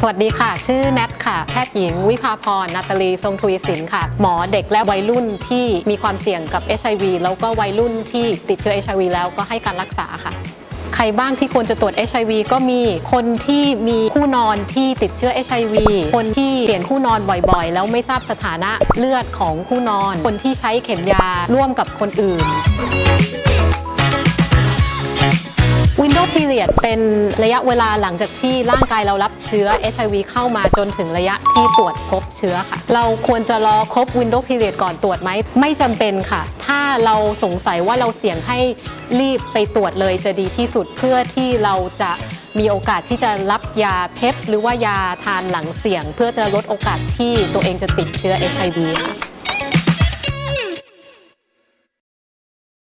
สวัสดีค่ะ ชื่อแนทค่ะ แพทย์หญิง วิภาพรนาตาลีทรงทวีสินค่ะ หมอเด็กและวัยรุ่นที่มีความเสี่ยงกับ HIV แล้วก็วัยรุ่นที่ติดเชื้อ HIV แล้วก็ให้การรักษาค่ะ ใครบ้างที่ควรจะตรวจ HIV ก็มีคนที่มีคู่นอนที่ติดเชื้อ HIV คนที่เปลี่ยนคู่นอนบ่อยๆ แล้วไม่ทราบสถานะเลือดของคู่นอน คนที่ใช้เข็มยาร่วมกับคนอื่น period เป็นระยะเวลาหลังจากที่ร่างกายเรารับเชื้อ HIV เข้ามาจนถึงระยะที่ตรวจพบเชื้อค่ะ เราควรจะรอครบ Window period ก่อนตรวจไหม ไม่จำเป็นค่ะ ถ้าเราสงสัยว่าเราเสี่ยงให้รีบไปตรวจเลยจะดีที่สุดเพื่อที่เราจะมีโอกาสที่จะรับยาเพปหรือว่ายาทานหลังเสี่ยง เพื่อจะลดโอกาสที่ตัวเองจะติดเชื้อ HIV ค่ะ